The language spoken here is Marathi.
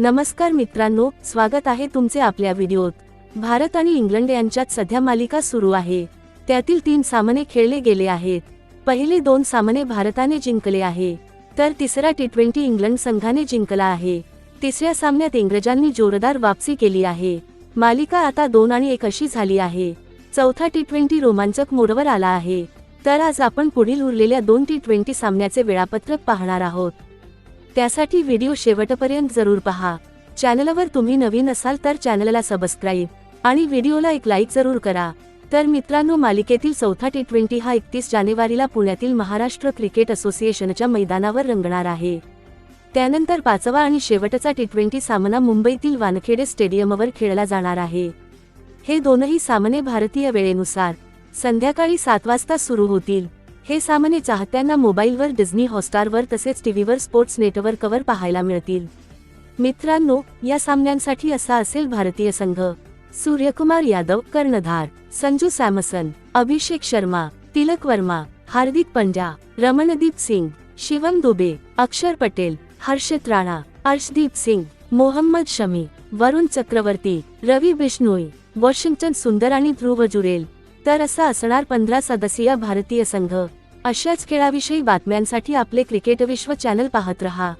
नमस्कार मित्रांनो स्वागत आहे तुमचे आपल्या व्हिडिओत. भारत आणि इंग्लंड यांच्यात सध्या मालिका सुरू आहे. त्यातील तीन सामने खेळले गेले आहेत. पहिले दोन सामने भारताने जिंकले आहे. तर तिसरा टी ट्वेंटी इंग्लंड संघाने जिंकला आहे. तिसऱ्या सामन्यात इंग्रजांनी जोरदार वापसी केली आहे. मालिका आता दोन आणि एक अशी झाली आहे. चौथा टी ट्वेंटी रोमांचक मोडवर आला आहे. तर आज आपण पुढील उरलेल्या दोन टी ट्वेंटी सामन्याचे वेळापत्रक पाहणार आहोत. त्यासाठी व्हिडिओ शेवटपर्यंत जरूर पहा. चॅनलवर तुम्ही नवीन असाल तर चॅनलला सबस्क्राईब आणि व्हिडिओला एक लाईक जरूर करा. तर मित्रांनो मालिकेतील चौथा टी ट्वेंटी हा एकतीस जानेवारीला पुण्यातील महाराष्ट्र क्रिकेट असोसिएशनच्या मैदानावर रंगणार आहे. त्यानंतर पाचवा आणि शेवटचा टी ट्वेंटी सामना मुंबईतील वानखेडे स्टेडियमवर खेळला जाणार आहे. हे दोनही सामने भारतीय वेळेनुसार संध्याकाळी सात वाजता सुरू होतील. हे सामने चाहत्यांना मोबाईलवर डिझनी हॉटस्टारवर तसेच टीव्हीवर स्पोर्ट्स नेटवर्कवर पाहायला मिळतील. मित्रांनो या सामन्यांसाठी असा असेल भारतीय संघ. सूर्यकुमार यादव कर्णधार. संजू सॅमसन अभिषेक शर्मा तिलक वर्मा हार्दिक पंड्या रमणदीप सिंग शिवम दुबे अक्षर पटेल हर्षित राणा अर्शदीप सिंग मोहम्मद शमी वरुण चक्रवर्ती रवी बिश्नोई वॉशिंग्टन सुंदर आणि ध्रुव जुरेल. तर असा असणार पंधरा सदस्यीय भारतीय संघ. अशाच खेळाविषयी बातम्यांसाठी आपले क्रिकेट विश्व चॅनल पाहत रहा.